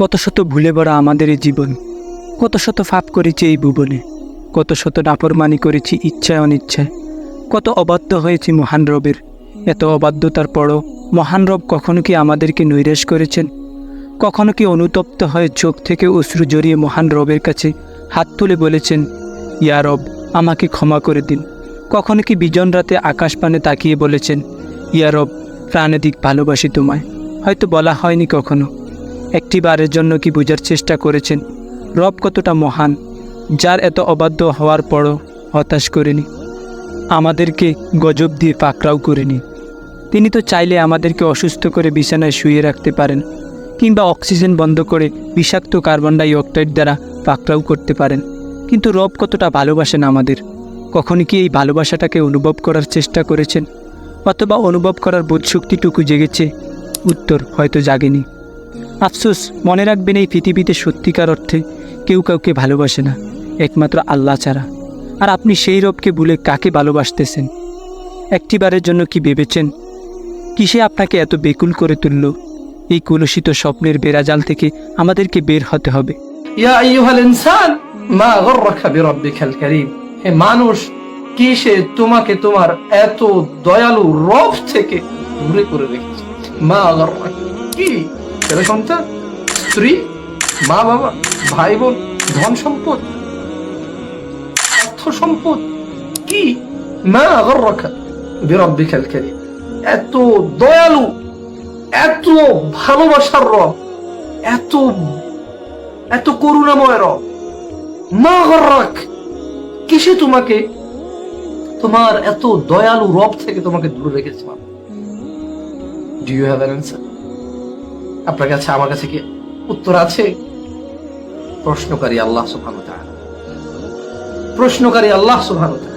কত শত ভুলে ভরা আমাদের এই জীবন, কত শত ফাপ করেছি এই ভুবনে, কত শত নাফরমানি করেছি ইচ্ছায় অনিচ্ছায় কত অবাধ্য হয়েছি মহান রবের, এত অবাধ্যতার পরও মহান রব কখনো কি আমাদেরকে নৈরাশ করেছেন? কখনো কি অনুতপ্ত হয়ে চোখ থেকে অশ্রু জড়িয়ে মহান রবের কাছে হাত তুলে বলেছেন, ইয়া রব, আমাকে ক্ষমা করে দিন। কখনো কি বিজন রাতে আকাশ পানে তাকিয়ে বলেছেন, ইয়া রব, প্রাণাধিক ভালোবাসি তোমায়। হয়তো বলা হয়নি কখনো। একটি বারের জন্য কি বোঝার চেষ্টা করেছেন? রব কতটা মহান, যার এত অবাধ্য হওয়ার পরও হতাশ করেনি। আমাদেরকে গজব দিয়ে পাকড়াও করেনি। তিনি তো চাইলে আমাদেরকে অসুস্থ করে বিছানায় শুয়ে রাখতে পারেন, কিংবা অক্সিজেন বন্ধ করে বিষাক্ত কার্বন ডাই অক্সাইড দ্বারা পাকড়াও করতে পারেন। কিন্তু রব কতটা ভালোবাসেন আমাদের। কখনো কি এই ভালোবাসাটাকে অনুভব করার চেষ্টা করেছেন? অথবা অনুভব করার বোধশক্তিটুকু জেগেছে? উত্তর হয়তো জাগেনি। আফসোস, মনে রাখবেন এই পৃথিবীতে সত্যিকার অর্থে কেউ কাউকে ভালোবাসে না, একমাত্র আল্লাহ ছাড়া। আর আপনি সেই রবকে ভুলে কাকে ভালোবাসতেছেন? একটিবারের জন্য কি ভেবেছেন? কিসে আপনাকে এত বেকুল করে তুলল? এই কলুষিত স্বপ্নের বেড়াজাল থেকে আমাদেরকে বের হতে হবে। মানুষ কি সে তোমাকে তোমার এত দয়ালু রব থেকে দূরে করে রেখেছে? মা কি ছেলে সন্তান, স্ত্রী, মা বাবা, ভাই বোন, ধন সম্পদ, অর্থ সম্পদ, কি? মা গররাকা বিরাব্বিকাল কারীম। এত দয়ালু, এত ভালোবাসার রব, এত এত করুণাময় রব। মা গর্রাক কিসে তোমাকে? তোমার এত দয়ালু রব থেকে তোমাকে দূরে রেখেছে ডু ইউ হ্যাভ অ্যান্সার আপনার কাছে আমার কাছে কি উত্তর আছে? প্রশ্নকারী আল্লাহ সুবহানাহু প্রশ্নকারী আল্লাহ তাআলা।